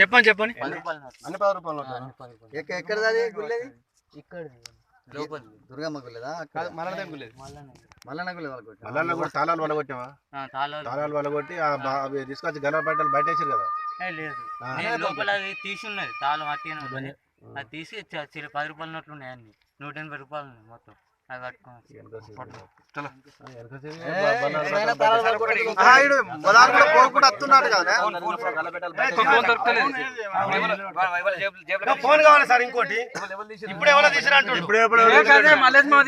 చెప్పండి. చెప్పండి. అన్ని పది రూపాయలు ఉంటాయి ఎక్క- ఎక్కడిది గుళ్ళేది? ఇక్కడ లోపల దుర్గమ్మ గుళ్ళేదా? గులేదు మల్లన్న గుళ్ళే. కూడా తాళాలు వలగొట్టావా? తాళాలు. వలగొట్టి అవి తీసుకొచ్చి గల బట్టలు బయట వేసారు కదా. ఏ, లేదు. లోపల అది తీసి ఉన్నది తాళం ఉన్నది. అది తీసి పది రూపాయలు నోట్లు ఉన్నాయి అన్ని. నూట ఎనభై రూపాయలు మొత్తం. అది ఫోన్ కావాలి సార్ ఇంకోటి. ఇప్పుడు ఎవరో.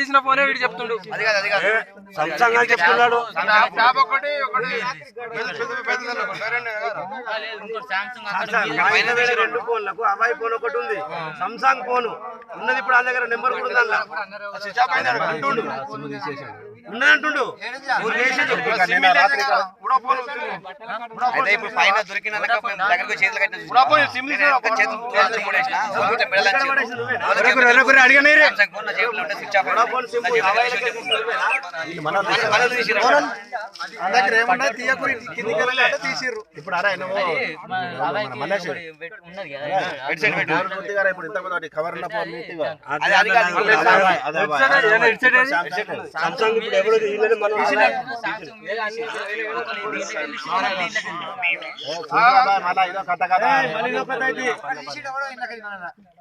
తీసిన ఫోనే వీడు చెప్తుండు. సంసంగ్ చెప్తున్నాడు లేదు, రెండు ఫోన్లకు అవాయి ఫోన్ ఒకటి ఉంది. సంసాంగ్ ఫోన్ ఉన్నది ఇప్పుడు ఆ దగ్గర నెంబర్ కూడా ఉంది అంటుండు ఉన్నది అంటుండు. ఊరు వేసిండు. అయితే ఇప్పుడు పైన దొరికిన దగ్గరకు చేతులు కట్టిన చేతులు మూడేసిన. ఇట్లా మెడలు ఎక్కడ అంచు. పడేసిండు నువ్వే? వాళ్ళకి ఎవరెవరు అడిగానే రే? సామ్సంగ్ ఫోన్ నా జేబులో ఉంటే స్విచ్ ఆఫ్ వడాఫోన్ సిమ్ నా జేబులో అవాయిలో ఉంటే తీసుకుని నువ్వేనా? మనల్ని తీసిర్రు. ఇప్పుడు అరే ఇప్పుడు ఇంతకుముందు కవర్ మళ్ళా ఇదో కథ కదా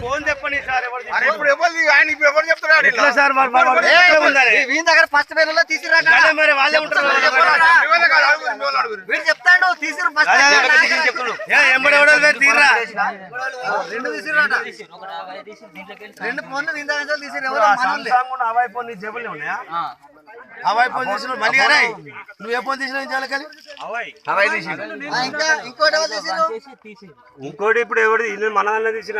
ఫోన్ చెప్పండి సార్ ఇప్పుడు ఎవరు ఆయన ఇప్పుడు ఎవరు చెప్తున్నాడు ఎట్లా సార్ వీని దగ్గర ఫస్ట్ పేర్లలో తీసిరా అదే మరి వాళ్ళే ఉంటారు. వీడు చెప్తాడు తీసిరు ఫస్ట్ ఎంబడి ఎవడో తీర్రా. రెండు తీసిరట ఒకటి అరవై తీసి దీంట్లోకి వెళ్ళి రెండు ఫోన్లు వీని దగ్గర ఎవరో హవాయి ఫోన్ నీ జేబులో ఉన్నాయా? హవాయి ఫోన్ తీసిన మళ్ళీ అరే నువ్వు ఏ ఫోన్ తీసినా చాలా కానీ హవాయి. తీసి ఇంకోటి ఎవరు తీసిరు తీసి ఇంకోటి ఇప్పుడు ఎవరు మన దానిలో తీసిన